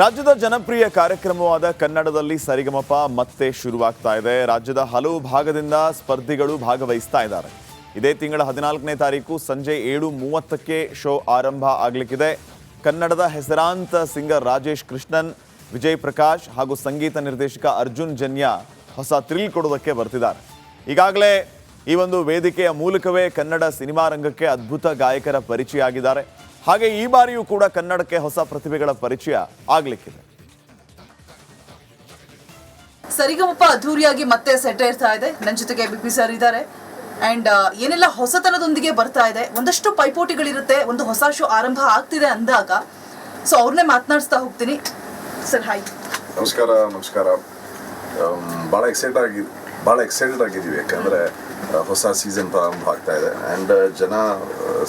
ರಾಜ್ಯದ ಜನಪ್ರಿಯ ಕಾರ್ಯಕ್ರಮವಾದ ಕನ್ನಡದಲ್ಲಿ ಸರಿಗಮಪ ಮತ್ತೆ ಶುರುವಾಗ್ತಾ ಇದೆ. ರಾಜ್ಯದ ಹಲವು ಭಾಗದಿಂದ ಸ್ಪರ್ಧಿಗಳು ಭಾಗವಹಿಸ್ತಾ ಇದ್ದಾರೆ. ಇದೇ ತಿಂಗಳ ಹದಿನಾಲ್ಕನೇ ತಾರೀಕು ಸಂಜೆ ಏಳು ಮೂವತ್ತಕ್ಕೆ ಶೋ ಆರಂಭ ಆಗಲಿಕ್ಕಿದೆ. ಕನ್ನಡದ ಹೆಸರಾಂತ ಸಿಂಗರ್ ರಾಜೇಶ್ ಕೃಷ್ಣನ್, ವಿಜಯ್ ಪ್ರಕಾಶ್ ಹಾಗೂ ಸಂಗೀತ ನಿರ್ದೇಶಕ ಅರ್ಜುನ್ ಜನ್ಯ ಹೊಸ ಥ್ರಿಲ್ ಕೊಡೋದಕ್ಕೆ ಬರ್ತಿದ್ದಾರೆ. ಈಗಾಗಲೇ ಈ ಒಂದು ವೇದಿಕೆಯ ಮೂಲಕವೇ ಕನ್ನಡ ಸಿನಿಮಾ ರಂಗಕ್ಕೆ ಅದ್ಭುತ ಗಾಯಕರ ಪರಿಚಯ ಆಗಿದ್ದಾರೆ ಹಾಗೆ ಈ ಬಾರಿಯೂ ಕೂಡ ಕನ್ನಡಕ್ಕೆ ಹೊಸ ಪ್ರತಿಭೆಗಳ ಪರಿಚಯ ಆಗ್ಲಿಕ್ಕಿದೆ. ಸರಿಗಮಪ್ಪ ಅದ್ಧೂರಿಯಾಗಿ ಮತ್ತೆ ಸೆಟ್ ಇರ್ತಾ ಇದೆ. ನನ್ನ ಜೊತೆಗೆ ಬಿಗ್ ಬಿ ಪಿ ಸರ್ ಇದ್ದಾರೆ. ಅಂಡ್ ಏನೆಲ್ಲ ಹೊಸತನದೊಂದಿಗೆ ಬರ್ತಾ ಇದೆ ಒಂದಷ್ಟು ಪೈಪೋಟಿಗಳಿರುತ್ತೆ ಒಂದು ಹೊಸ ಶೋ ಆರಂಭ ಆಗ್ತಿದೆ ಅಂದಾಗ. ಸೊ ಅವ್ರನ್ನೇ ಮಾತನಾಡಿಸ್ತಾ ಹೋಗ್ತೀನಿ. ಸರ್ ಹಾಯ್ ನಮಸ್ಕಾರ ನಮಸ್ಕಾರ. ಭಾಳ ಎಕ್ಸೈಟ್ ಆಗಿ ಭಾಳ ಎಕ್ಸೈಟೆಡ್ ಆಗಿದ್ದೀವಿ. ಯಾಕಂದರೆ ಹೊಸ ಸೀಸನ್ ಪ್ರಾರಂಭ ಆಗ್ತಾ ಇದೆ. ಆ್ಯಂಡ್ ಜನ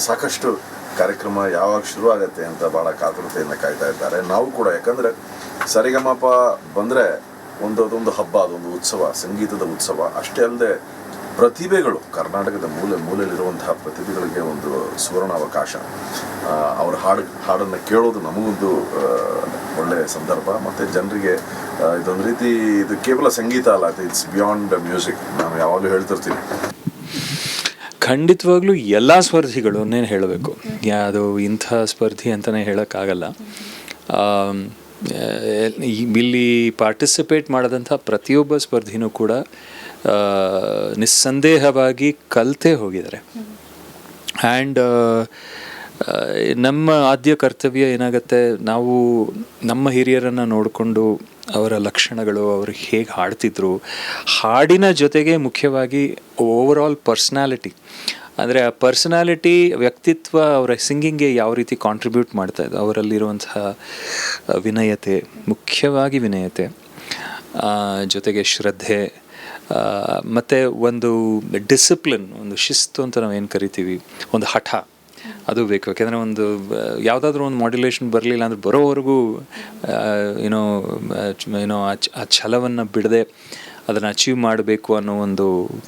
ಸಾಕಷ್ಟು ಕಾರ್ಯಕ್ರಮ ಯಾವಾಗ ಶುರು ಆಗುತ್ತೆ ಅಂತ ಭಾಳ ಕಾತುರತೆಯಿಂದ ಕಾಯ್ತಾ ಇದ್ದಾರೆ. ನಾವು ಕೂಡ, ಯಾಕಂದರೆ ಸರಿಗಮಪ ಬಂದರೆ ಒಂದು ಅದೊಂದು ಹಬ್ಬ, ಅದೊಂದು ಉತ್ಸವ, ಸಂಗೀತದ ಉತ್ಸವ. ಅಷ್ಟೇ ಅಲ್ಲದೆ ಪ್ರತಿಭೆಗಳು, ಕರ್ನಾಟಕದ ಮೂಲೆ ಮೂಲೆಯಲ್ಲಿರುವಂತಹ ಪ್ರತಿಭೆಗಳಿಗೆ ಒಂದು ಸುವರ್ಣಾವಕಾಶ. ಅವ್ರ ಹಾಡು, ಹಾಡನ್ನು ಕೇಳೋದು ನಮಗೊಂದು ಒಳ್ಳೆಯ ಸಂದರ್ಭ. ಮತ್ತು ಜನರಿಗೆ ಇದೊಂದು ರೀತಿ ಇದು ಕೇವಲ ಸಂಗೀತ ಅಲ್ಲ ಇಟ್ಸ್ ಬಿಯಾಂಡ್ ಮ್ಯೂಸಿಕ್ ನಾನು ಯಾವಾಗಲೂ ಹೇಳ್ತಿರ್ತೀನಿ ಖಂಡಿತವಾಗ್ಲೂ ಎಲ್ಲ ಸ್ಪರ್ಧಿಗಳು ಅನ್ನೇನು ಹೇಳಬೇಕು. ಯಾವುದು ಇಂಥ ಸ್ಪರ್ಧಿ ಅಂತಲೇ ಹೇಳೋಕ್ಕಾಗಲ್ಲ. ಇಲ್ಲಿ ಪಾರ್ಟಿಸಿಪೇಟ್ ಮಾಡಿದಂಥ ಪ್ರತಿಯೊಬ್ಬ ಸ್ಪರ್ಧಿನೂ ಕೂಡ ನಿಸ್ಸಂದೇಹವಾಗಿ ಕಲಿತೇ ಹೋಗಿದ್ದಾರೆ. ಆ್ಯಂಡ್ ನಮ್ಮ ಆದ್ಯ ಕರ್ತವ್ಯ ಏನಾಗುತ್ತೆ? ನಾವು ನಮ್ಮ ಹಿರಿಯರನ್ನು ನೋಡಿಕೊಂಡು ಅವರ ಲಕ್ಷಣಗಳು, ಅವರು ಹೇಗೆ ಹಾಡ್ತಿದ್ರು, ಹಾಡಿನ ಜೊತೆಗೆ ಮುಖ್ಯವಾಗಿ ಓವರ್ ಆಲ್ ಪರ್ಸ್ನಾಲಿಟಿ ಅಂದರೆ ಆ ಪರ್ಸನಾಲಿಟಿ ವ್ಯಕ್ತಿತ್ವ, ಅವರ ಸಿಂಗಿಂಗ್ಗೆ ಯಾವ ರೀತಿ ಕಾಂಟ್ರಿಬ್ಯೂಟ್ ಮಾಡ್ತಾ ಇದ್ದು ಅವರಲ್ಲಿರುವಂತಹ ವಿನಯತೆ, ಮುಖ್ಯವಾಗಿ ವಿನಯತೆ ಜೊತೆಗೆ ಶ್ರದ್ಧೆ ಮತ್ತೆ ಒಂದು ಡಿಸಿಪ್ಲಿನ್, ಒಂದು ಶಿಸ್ತು ಅಂತ ನಾವು ಏನು ಕರಿತೀವಿ? ಒಂದು ಹಠ. ಅದು ಬೇಕು. ಯಾಕೆಂದರೆ ಒಂದು ಯಾವುದಾದ್ರೂ ಒಂದು ಮಾಡ್ಯುಲೇಷನ್ ಬರಲಿಲ್ಲ ಅಂದ್ರೆ ಬರೋವರೆಗೂ ಏನೋ ಏನೋ ಆ ಛಲವನ್ನು ಬಿಡದೆ ಅದನ್ನು ಅಚೀವ್ ಮಾಡಬೇಕು ಅನ್ನೋ ಒಂದು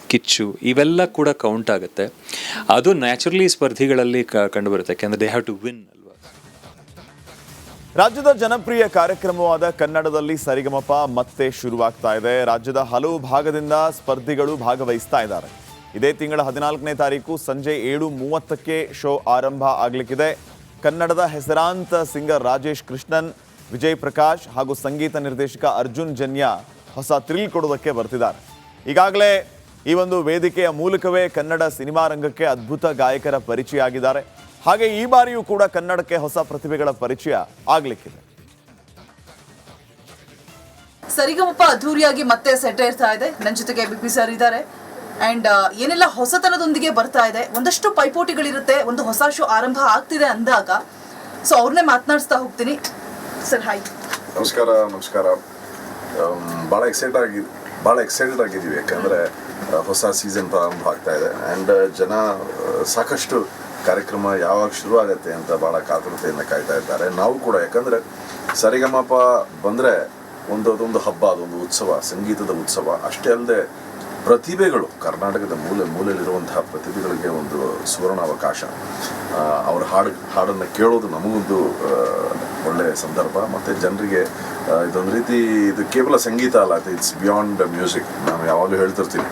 ಕಿಚ್ಚು, ಇವೆಲ್ಲ ಕೂಡ ಕೌಂಟ್ ಆಗುತ್ತೆ. ಅದು ನ್ಯಾಚುರಲಿ ಸ್ಪರ್ಧಿಗಳಲ್ಲಿ ಕಂಡುಬರುತ್ತೆ. ಯಾಕೆಂದರೆ ದೇ ಹ್ಯಾವ್ ಟು ವಿನ್ ರಾಜ್ಯದ ಜನಪ್ರಿಯ ಕಾರ್ಯಕ್ರಮವಾದ ಕನ್ನಡದಲ್ಲಿ ಸರಿಗಮಪ ಮತ್ತೆ ಶುರುವಾಗ್ತಾ ಇದೆ. ರಾಜ್ಯದ ಹಲವು ಭಾಗದಿಂದ ಸ್ಪರ್ಧಿಗಳು ಭಾಗವಹಿಸ್ತಾ ಇದ್ದಾರೆ. ಇದೇ ತಿಂಗಳ ಹದಿನಾಲ್ಕನೇ ತಾರೀಕು ಸಂಜೆ ಏಳು ಮೂವತ್ತಕ್ಕೆ ಶೋ ಆರಂಭ ಆಗಲಿಕ್ಕಿದೆ. ಕನ್ನಡದ ಹೆಸರಾಂತ ಸಿಂಗರ್ ರಾಜೇಶ್ ಕೃಷ್ಣನ್, ವಿಜಯ್ ಪ್ರಕಾಶ್ ಹಾಗೂ ಸಂಗೀತ ನಿರ್ದೇಶಕ ಅರ್ಜುನ್ ಜನ್ಯ ಹೊಸ ಥ್ರಿಲ್ ಕೊಡೋದಕ್ಕೆ ಬರ್ತಿದ್ದಾರೆ. ಈಗಾಗಲೇ ಈ ಒಂದು ವೇದಿಕೆಯ ಮೂಲಕವೇ ಕನ್ನಡ ಸಿನಿಮಾ ರಂಗಕ್ಕೆ ಅದ್ಭುತ ಗಾಯಕರ ಪರಿಚಯ ಆಗಿದ್ದಾರೆ ಹಾಗೆ ಈ ಬಾರಿಯೂ ಕೂಡ ಕನ್ನಡಕ್ಕೆ ಹೊಸ ಪ್ರತಿಭೆಗಳ ಪರಿಚಯ ಆಗ್ಲಿಕ್ಕಿದೆ. ಸರಿಗಮಪ್ಪ ಅದ್ಧೂರಿಯಾಗಿ ಮತ್ತೆ ಸೆಟ್ ಇರ್ತಾ ಇದೆ. ನನ್ನ ಜೊತೆಗೆ ಬಿ ಪಿ ಸರ್ ಇದ್ದಾರೆ. ಅಂಡ್ ಏನೆಲ್ಲ ಹೊಸತನದೊಂದಿಗೆ ಬರ್ತಾ ಇದೆ? ಒಂದಷ್ಟು ಪೈಪೋಟಿಗಳಿರುತ್ತೆ. ಒಂದು ಹೊಸ ಶೋ ಆರಂಭ ಆಗ್ತಿದೆ ಅಂದಾಗ. ಸೊ ಅವ್ರನ್ನೇ ಮಾತನಾಡಿಸ್ತಾ ಹೋಗ್ತೀನಿ. ಸರ್ ಹಾಯ್ ನಮಸ್ಕಾರ ನಮಸ್ಕಾರ. ಭಾಳ ಎಕ್ಸೈಟ್ ಆಗಿ ಭಾಳ ಎಕ್ಸೈಟೆಡ್ ಆಗಿದ್ದೀವಿ. ಯಾಕಂದರೆ ಹೊಸ ಸೀಸನ್ ಪ್ರಾರಂಭ ಆಗ್ತಾ ಇದೆ. ಆ್ಯಂಡ್ ಜನ ಸಾಕಷ್ಟು ಕಾರ್ಯಕ್ರಮ ಯಾವಾಗ ಶುರು ಆಗತ್ತೆ ಅಂತ ಭಾಳ ಕಾತುರತೆಯಿಂದ ಕಾಯ್ತಾ ಇದ್ದಾರೆ. ನಾವು ಕೂಡ ಯಾಕಂದರೆ ಸರಿಗಮಪ ಬಂದರೆ ಒಂದು ಅದೊಂದು ಹಬ್ಬ, ಅದೊಂದು ಉತ್ಸವ, ಸಂಗೀತದ ಉತ್ಸವ, ಅಷ್ಟೇ ಅಲ್ಲದೆ ಪ್ರತಿಭೆಗಳು, ಕರ್ನಾಟಕದ ಮೂಲೆ ಮೂಲೆಯಲ್ಲಿರುವಂತಹ ಪ್ರತಿಭೆಗಳಿಗೆ ಒಂದು ಸುವರ್ಣ ಅವಕಾಶ. ಅವ್ರ ಹಾಡು, ಹಾಡನ್ನು ಕೇಳೋದು ನಮಗೊಂದು ಒಳ್ಳೆಯ ಸಂದರ್ಭ. ಮತ್ತು ಜನರಿಗೆ ಇದೊಂದು ರೀತಿ ಇದು ಕೇವಲ ಸಂಗೀತ ಅಲ್ಲ ಇಟ್ಸ್ ಬಿಯಾಂಡ್ ಮ್ಯೂಸಿಕ್ ನಾನು ಯಾವಾಗಲೂ ಹೇಳ್ತಿರ್ತೀನಿ.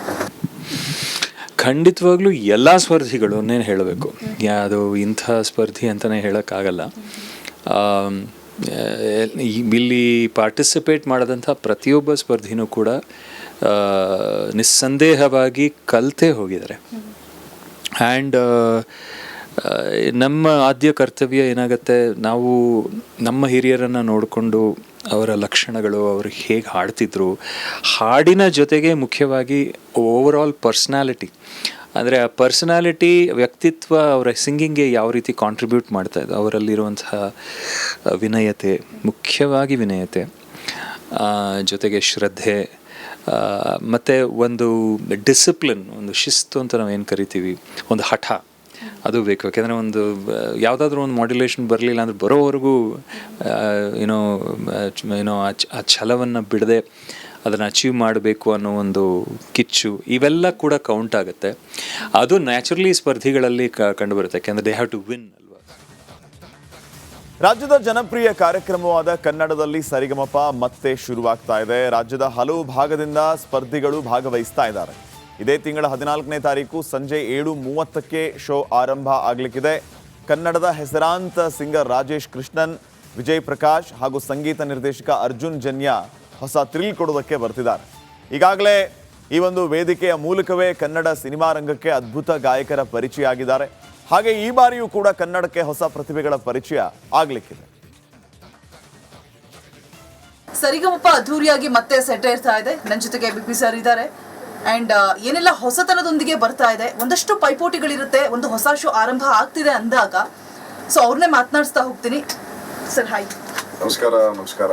ಖಂಡಿತವಾಗ್ಲೂ ಎಲ್ಲ ಸ್ಪರ್ಧಿಗಳು ಅನ್ನೇನು ಹೇಳಬೇಕು. ಯಾವುದು ಇಂಥ ಸ್ಪರ್ಧಿ ಅಂತಲೇ ಹೇಳೋಕ್ಕಾಗಲ್ಲ. ಇಲ್ಲಿ ಪಾರ್ಟಿಸಿಪೇಟ್ ಮಾಡಿದಂಥ ಪ್ರತಿಯೊಬ್ಬ ಸ್ಪರ್ಧಿನೂ ಕೂಡ ನಿಸ್ಸಂದೇಹವಾಗಿ ಕಲಿತೇ ಹೋಗಿದ್ದಾರೆ. ಆ್ಯಂಡ್ ನಮ್ಮ ಆದ್ಯ ಕರ್ತವ್ಯ ಏನಾಗುತ್ತೆ, ನಾವು ನಮ್ಮ ಹಿರಿಯರನ್ನು ನೋಡಿಕೊಂಡು ಅವರ ಲಕ್ಷಣಗಳು, ಅವರು ಹೇಗೆ ಹಾಡ್ತಿದ್ರು. ಹಾಡಿನ ಜೊತೆಗೆ ಮುಖ್ಯವಾಗಿ ಓವರ್ ಆಲ್ ಪರ್ಸ್ನಾಲಿಟಿ ಅಂದರೆ ಆ ಪರ್ಸನಾಲಿಟಿ ವ್ಯಕ್ತಿತ್ವ, ಅವರ ಸಿಂಗಿಂಗ್ಗೆ ಯಾವ ರೀತಿ ಕಾಂಟ್ರಿಬ್ಯೂಟ್ ಮಾಡ್ತಾ ಇದ್ದ, ಅವರಲ್ಲಿರುವಂತಹ ವಿನಯತೆ, ಮುಖ್ಯವಾಗಿ ವಿನಯತೆ ಜೊತೆಗೆ ಶ್ರದ್ಧೆ ಮತ್ತೆ ಒಂದು ಡಿಸಿಪ್ಲಿನ್ ಒಂದು ಶಿಸ್ತು ಅಂತ ನಾವು ಏನು ಕರಿತೀವಿ, ಒಂದು ಹಠ. ಅದು ಬೇಕು. ಯಾಕೆಂದರೆ ಒಂದು ಯಾವುದಾದ್ರೂ ಒಂದು ಮಾಡ್ಯುಲೇಷನ್ ಬರಲಿಲ್ಲ ಅಂದ್ರೆ ಬರೋವರೆಗೂ ಏನೋ ಏನೋ ಆ ಛಲವನ್ನು ಬಿಡದೆ ಅದನ್ನು ಅಚೀವ್ ಮಾಡಬೇಕು ಅನ್ನೋ ಒಂದು ಕಿಚ್ಚು ಇವೆಲ್ಲ ಕೂಡ ಕೌಂಟ್ ಆಗುತ್ತೆ. ಅದು ನ್ಯಾಚುರಲಿ ಸ್ಪರ್ಧಿಗಳಲ್ಲಿ ಕಂಡುಬರುತ್ತೆ. ಯಾಕೆಂದರೆ ದೇ ಹ್ಯಾವ್ ಟು ವಿನ್ ಅಲ್ವಾ? ರಾಜ್ಯದ ಜನಪ್ರಿಯ ಕಾರ್ಯಕ್ರಮವಾದ ಕನ್ನಡದಲ್ಲಿ ಸರಿಗಮಪ ಮತ್ತೆ ಶುರುವಾಗ್ತಾ ಇದೆ. ರಾಜ್ಯದ ಹಲವು ಭಾಗದಿಂದ ಸ್ಪರ್ಧಿಗಳು ಭಾಗವಹಿಸ್ತಾ ಇದ್ದಾರೆ. ಇದೇ ತಿಂಗಳ ಹದಿನಾಲ್ಕನೇ ತಾರೀಕು ಸಂಜೆ ಏಳು ಮೂವತ್ತಕ್ಕೆ ಶೋ ಆರಂಭ ಆಗಲಿಕ್ಕಿದೆ. ಕನ್ನಡದ ಹೆಸರಾಂತ ಸಿಂಗರ್ ರಾಜೇಶ್ ಕೃಷ್ಣನ್, ವಿಜಯ್ ಪ್ರಕಾಶ್ ಹಾಗೂ ಸಂಗೀತ ನಿರ್ದೇಶಕ ಅರ್ಜುನ್ ಜನ್ಯ ಹೊಸ ಥ್ರಿಲ್ ಕೊಡೋದಕ್ಕೆ ಬರ್ತಿದ್ದಾರೆ. ಈಗಾಗಲೇ ಈ ಒಂದು ವೇದಿಕೆಯ ಮೂಲಕವೇ ಕನ್ನಡ ಸಿನಿಮಾ ರಂಗಕ್ಕೆ ಅದ್ಭುತ ಗಾಯಕರ ಪರಿಚಯ ಆಗಿದ್ದಾರೆ ಹಾಗೆ ಈ ಬಾರಿಯೂ ಕೂಡ ಕನ್ನಡಕ್ಕೆ ಹೊಸ ಪ್ರತಿಭೆಗಳ ಪರಿಚಯ ಆಗಲಿಕ್ಕಿದೆ. ಸರಿಗಮಪ್ಪ ಅದ್ಧೂರಿಯಾಗಿ ಮತ್ತೆ ಸೆಟ್ ಇರ್ತಾ ಇದೆ. ನನ್ನ ಜೊತೆಗೆ ಬಿ ಸರ್ ಇದ್ದಾರೆ. ಅಂಡ್ ಏನೆಲ್ಲ ಹೊಸತನದೊಂದಿಗೆ ಬರ್ತಾ ಇದೆ? ಒಂದಷ್ಟು ಪೈಪೋಟಿಗಳಿರುತ್ತೆ ಒಂದು ಹೊಸ ಶೋ ಆರಂಭ ಆಗ್ತಿದೆ ಅಂದಾಗ. ಸೊ ಅವ್ರನ್ನೇ ಮಾತನಾಡಿಸ್ತಾ ಹೋಗ್ತೀನಿ. ಸರ್ ಹಾಯ್ ನಮಸ್ಕಾರ ನಮಸ್ಕಾರ.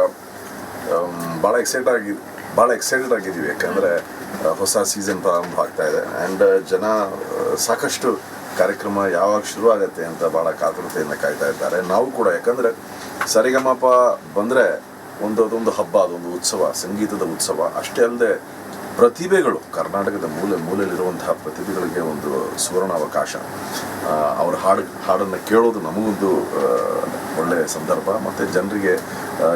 ಆಮ್, ಭಾಳ ಎಕ್ಸೈಟ್ ಆಗಿ ಭಾಳ ಎಕ್ಸೈಟೆಡ್ ಆಗಿದ್ದೀವಿ ಯಾಕಂದರೆ ಹೊಸ ಸೀಸನ್ ಪ್ರಾರಂಭ ಆಗ್ತಾ ಇದೆ. ಆ್ಯಂಡ್ ಜನ ಸಾಕಷ್ಟು ಕಾರ್ಯಕ್ರಮ ಯಾವಾಗ ಶುರು ಆಗತ್ತೆ ಅಂತ ಭಾಳ ಕಾತುರತೆಯಿಂದ ಕಾಯ್ತಾ ಇದ್ದಾರೆ. ನಾವು ಕೂಡ ಯಾಕಂದರೆ ಸರಿಗಮಪ ಬಂದರೆ ಒಂದು ಅದೊಂದು ಹಬ್ಬ ಅದೊಂದು ಉತ್ಸವ ಸಂಗೀತದ ಉತ್ಸವ. ಅಷ್ಟೇ ಅಲ್ಲದೆ ಪ್ರತಿಭೆಗಳು, ಕರ್ನಾಟಕದ ಮೂಲೆ ಮೂಲೆಯಲ್ಲಿರುವಂತಹ ಪ್ರತಿಭೆಗಳಿಗೆ ಒಂದು ಸುವರ್ಣ ಅವಕಾಶ ಅವರ ಹಾಡು, ಹಾಡನ್ನು ಕೇಳೋದು ನಮಗೊಂದು ಒಳ್ಳೆಯ ಸಂದರ್ಭ. ಮತ್ತು ಜನರಿಗೆ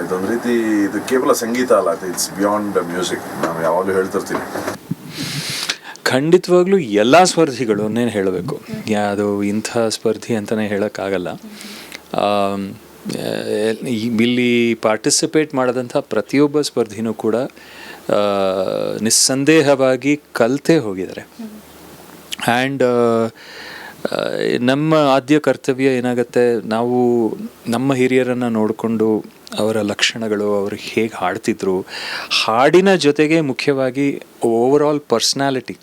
ಇದೊಂದು ರೀತಿ ಇದು ಕೇವಲ ಸಂಗೀತ ಅಲ್ಲ ಇಟ್ಸ್ ಬಿಯಾಂಡ್ ಮ್ಯೂಸಿಕ್ ನಾನು ಯಾವಾಗಲೂ ಹೇಳ್ತಿರ್ತೀನಿ. ಖಂಡಿತವಾಗ್ಲೂ ಎಲ್ಲ ಸ್ಪರ್ಧಿಗಳನ್ನೇ ಹೇಳಬೇಕು. ಯಾವುದು ಇಂಥ ಸ್ಪರ್ಧಿ ಅಂತಲೇ ಹೇಳೋಕ್ಕಾಗಲ್ಲ. ಇಲ್ಲಿ ಪಾರ್ಟಿಸಿಪೇಟ್ ಮಾಡಿದಂಥ ಪ್ರತಿಯೊಬ್ಬ ಸ್ಪರ್ಧಿನೂ ಕೂಡ ನಿಸ್ಸಂದೇಹವಾಗಿ ಕಲಿತೇ ಹೋಗಿದ್ದಾರೆ. ಆ್ಯಂಡ್ ನಮ್ಮ ಆದ್ಯ ಕರ್ತವ್ಯ ಏನಾಗುತ್ತೆ? ನಾವು ನಮ್ಮ ಹಿರಿಯರನ್ನು ನೋಡಿಕೊಂಡು ಅವರ ಲಕ್ಷಣಗಳು, ಅವರು ಹೇಗೆ ಹಾಡ್ತಿದ್ರು? ಹಾಡಿನ ಜೊತೆಗೆ ಮುಖ್ಯವಾಗಿ ಓವರ್ ಆಲ್ ಪರ್ಸ್ನಾಲಿಟಿ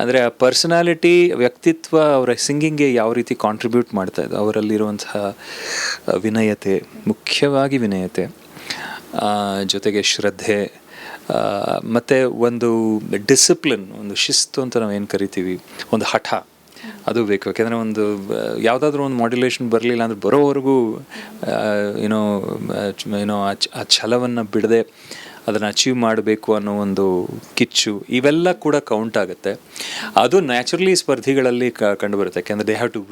ಅಂದರೆ ಆ ಪರ್ಸನಾಲಿಟಿ ವ್ಯಕ್ತಿತ್ವ, ಅವರ ಸಿಂಗಿಂಗ್ಗೆ ಯಾವ ರೀತಿ ಕಾಂಟ್ರಿಬ್ಯೂಟ್ ಮಾಡ್ತಾ ಇದ್ದು ಅವರಲ್ಲಿರುವಂತಹ ವಿನಯತೆ, ಮುಖ್ಯವಾಗಿ ವಿನಯತೆ ಜೊತೆಗೆ ಶ್ರದ್ಧೆ ಮತ್ತು ಒಂದು ಡಿಸಿಪ್ಲಿನ್ ಒಂದು ಶಿಸ್ತು ಅಂತ ನಾವು ಏನು ಕರಿತೀವಿ? ಒಂದು ಹಠ. ಅದು ಬೇಕು. ಯಾಕೆಂದರೆ ಒಂದು, ಯಾವುದಾದ್ರೂ ಒಂದು ಮಾಡ್ಯುಲೇಷನ್ ಬರಲಿಲ್ಲ ಅಂದ್ರೆ ಬರೋವರೆಗೂ ಏನೋ ಏನೋ ಆ ಛಲವನ್ನು ಬಿಡದೆ ಅದನ್ನು ಅಚೀವ್ ಮಾಡಬೇಕು ಅನ್ನೋ ಒಂದು ಕಿಚ್ಚು, ಇವೆಲ್ಲ ಕೂಡ ಕೌಂಟ್ ಆಗುತ್ತೆ. ಅದು ನ್ಯಾಚುರಲಿ ಸ್ಪರ್ಧಿಗಳಲ್ಲಿ ಕಂಡುಬರುತ್ತೆ. ಯಾಕೆಂದರೆ ದೇ ಹ್ಯಾವ್ ಟು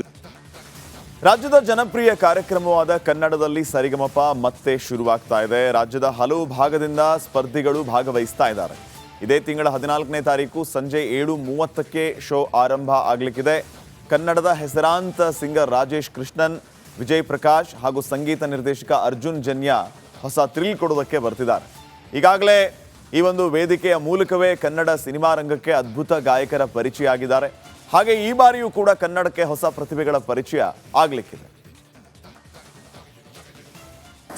ರಾಜ್ಯದ ಜನಪ್ರಿಯ ಕಾರ್ಯಕ್ರಮವಾದ ಕನ್ನಡದಲ್ಲಿ ಸರಿಗಮಪ ಮತ್ತೆ ಶುರುವಾಗ್ತಾ ಇದೆ. ರಾಜ್ಯದ ಹಲವು ಭಾಗದಿಂದ ಸ್ಪರ್ಧಿಗಳು ಭಾಗವಹಿಸ್ತಾ ಇದ್ದಾರೆ. ಇದೇ ತಿಂಗಳ ಹದಿನಾಲ್ಕನೇ ತಾರೀಕು ಸಂಜೆ ಏಳು ಮೂವತ್ತಕ್ಕೆ ಶೋ ಆರಂಭ ಆಗಲಿಕ್ಕಿದೆ. ಕನ್ನಡದ ಹೆಸರಾಂತ ಸಿಂಗರ್ ರಾಜೇಶ್ ಕೃಷ್ಣನ್, ವಿಜಯ್ ಪ್ರಕಾಶ್ ಹಾಗೂ ಸಂಗೀತ ನಿರ್ದೇಶಕ ಅರ್ಜುನ್ ಜನ್ಯ ಹೊಸ ಥ್ರಿಲ್ ಕೊಡೋದಕ್ಕೆ ಬರ್ತಿದ್ದಾರೆ. ಈಗಾಗಲೇ ಈ ಒಂದು ವೇದಿಕೆಯ ಮೂಲಕವೇ ಕನ್ನಡ ಸಿನಿಮಾ ರಂಗಕ್ಕೆ ಅದ್ಭುತ ಗಾಯಕರ ಪರಿಚಯ ಆಗಿದ್ದಾರೆ ಹಾಗೆ ಈ ಬಾರಿಯೂ ಕೂಡ ಕನ್ನಡಕ್ಕೆ ಹೊಸ ಪ್ರತಿಭೆಗಳ ಪರಿಚಯ ಆಗ್ಲಿಕ್ಕಿದೆ.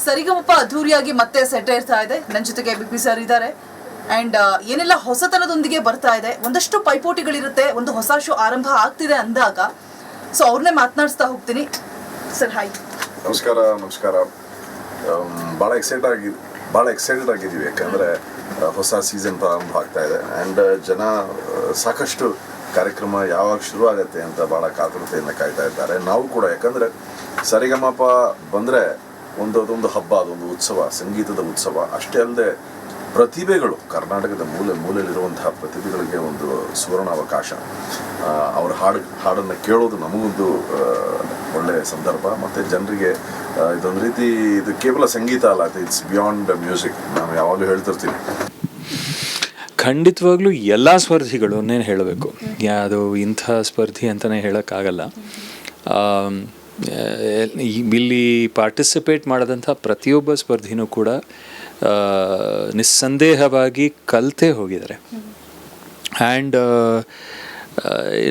ಸರಿಗಮಪ್ಪ ಅದ್ಧೂರಿಯಾಗಿ ಮತ್ತೆ ಸೆಟ್ ಇರ್ತಾ ಇದೆ. ನನ್ನ ಜೊತೆಗೆ ಬಿಗ್ ಬಿ ಪಿ ಸರ್ ಇದ್ದಾರೆ. ಅಂಡ್ ಏನೆಲ್ಲ ಹೊಸತನದೊಂದಿಗೆ ಬರ್ತಾ ಇದೆ ಒಂದಷ್ಟು ಪೈಪೋಟಿಗಳಿರುತ್ತೆ ಒಂದು ಹೊಸ ಶೋ ಆರಂಭ ಆಗ್ತಿದೆ ಅಂದಾಗ. ಸೊ ಅವ್ರನ್ನೇ ಮಾತನಾಡಿಸ್ತಾ ಹೋಗ್ತೀನಿ. ಸರ್ ಹಾಯ್ ನಮಸ್ಕಾರ ನಮಸ್ಕಾರ. ಭಾಳ ಎಕ್ಸೈಟ್ ಆಗಿ ಭಾಳ ಎಕ್ಸೈಟೆಡ್ ಆಗಿದ್ದೀವಿ ಯಾಕಂದರೆ ಹೊಸ ಸೀಸನ್ ಪ್ರಾರಂಭ ಆಗ್ತಾ ಇದೆ. ಆ್ಯಂಡ್ ಜನ ಸಾಕಷ್ಟು ಕಾರ್ಯಕ್ರಮ ಯಾವಾಗ ಶುರು ಆಗತ್ತೆ ಅಂತ ಭಾಳ ಕಾತುರತೆಯಿಂದ ಕಾಯ್ತಾ ಇದ್ದಾರೆ. ನಾವು ಕೂಡ ಯಾಕಂದರೆ ಸರಿಗಮಪ ಬಂದರೆ ಒಂದು ಅದೊಂದು ಹಬ್ಬ ಅದೊಂದು ಉತ್ಸವ ಸಂಗೀತದ ಉತ್ಸವ. ಅಷ್ಟೇ ಅಲ್ಲದೆ ಪ್ರತಿಭೆಗಳು ಕರ್ನಾಟಕದ ಮೂಲೆ ಮೂಲೆಯಲ್ಲಿರುವಂತಹ ಪ್ರತಿಭೆಗಳಿಗೆ ಒಂದು ಸುವರ್ಣ ಅವಕಾಶ ಆ, ಅವ್ರ ಹಾಡು ಹಾಡನ್ನು ಕೇಳೋದು ನಮಗೊಂದು ಒಳ್ಳೆಯ ಸಂದರ್ಭ. ಮತ್ತು ಜನರಿಗೆ ಇದೊಂದು ರೀತಿ ಇದು ಕೇವಲ ಸಂಗೀತ ಅಲ್ಲ ಇಟ್ಸ್ ಬಿಯಾಂಡ್ ಮ್ಯೂಸಿಕ್. ನಾನು ಯಾವಾಗಲೂ ಹೇಳ್ತಿರ್ತೀನಿ ಖಂಡಿತವಾಗ್ಲೂ ಎಲ್ಲ ಸ್ಪರ್ಧಿಗಳು ಅನ್ನೇನು ಹೇಳಬೇಕು. ಯಾವುದು ಇಂಥ ಸ್ಪರ್ಧಿ ಅಂತಲೇ ಹೇಳೋಕ್ಕಾಗಲ್ಲ. ಇಲ್ಲಿ ಪಾರ್ಟಿಸಿಪೇಟ್ ಮಾಡಿದಂಥ ಪ್ರತಿಯೊಬ್ಬ ಸ್ಪರ್ಧಿನೂ ಕೂಡ ನಿಸ್ಸಂದೇಹವಾಗಿ ಕಲಿತೇ ಹೋಗಿದ್ದಾರೆ. ಆ್ಯಂಡ್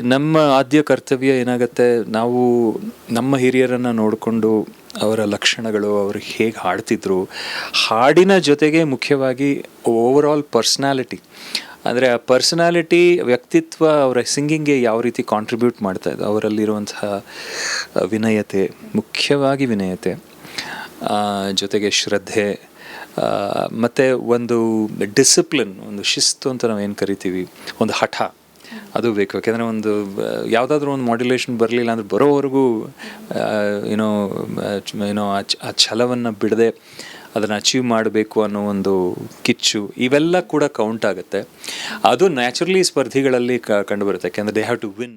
ನಮ್ಮ ಆದ್ಯ ಕರ್ತವ್ಯ ಏನಾಗುತ್ತೆ? ನಾವು ನಮ್ಮ ಹಿರಿಯರನ್ನು ನೋಡಿಕೊಂಡು ಅವರ ಲಕ್ಷಣಗಳು, ಅವರು ಹೇಗೆ ಹಾಡ್ತಿದ್ರು. ಹಾಡಿನ ಜೊತೆಗೆ ಮುಖ್ಯವಾಗಿ ಓವರ್ ಆಲ್ ಪರ್ಸ್ನಾಲಿಟಿ ಅಂದರೆ ಆ ಪರ್ಸನಾಲಿಟಿ ವ್ಯಕ್ತಿತ್ವ, ಅವರ ಸಿಂಗಿಂಗ್ಗೆ ಯಾವ ರೀತಿ ಕಾಂಟ್ರಿಬ್ಯೂಟ್ ಮಾಡ್ತಾ ಇದ್ದು ಅವರಲ್ಲಿರುವಂತಹ ವಿನಯತೆ, ಮುಖ್ಯವಾಗಿ ವಿನಯತೆ ಜೊತೆಗೆ ಶ್ರದ್ಧೆ ಮತ್ತು ಒಂದು ಡಿಸಿಪ್ಲಿನ್ ಒಂದು ಶಿಸ್ತು ಅಂತ ನಾವು ಏನು ಕರಿತೀವಿ, ಒಂದು ಹಠ. ಅದು ಬೇಕು. ಯಾಕೆಂದರೆ ಒಂದು ಯಾವುದಾದ್ರೂ ಒಂದು ಮಾಡ್ಯುಲೇಷನ್ ಬರಲಿಲ್ಲ ಅಂದ್ರೆ ಬರೋವರೆಗೂ ಏನೋ ಏನೋ ಆ ಛಲವನ್ನು ಬಿಡದೆ ಅದನ್ನು ಅಚೀವ್ ಮಾಡಬೇಕು ಅನ್ನೋ ಒಂದು ಕಿಚ್ಚು ಇವೆಲ್ಲ ಕೂಡ ಕೌಂಟ್ ಆಗುತ್ತೆ. ಅದು ನ್ಯಾಚುರಲಿ ಸ್ಪರ್ಧಿಗಳಲ್ಲಿ ಕಂಡುಬರುತ್ತೆ. ಯಾಕೆಂದರೆ ದೇ ಹ್ಯಾವ್ ಟು ವಿನ್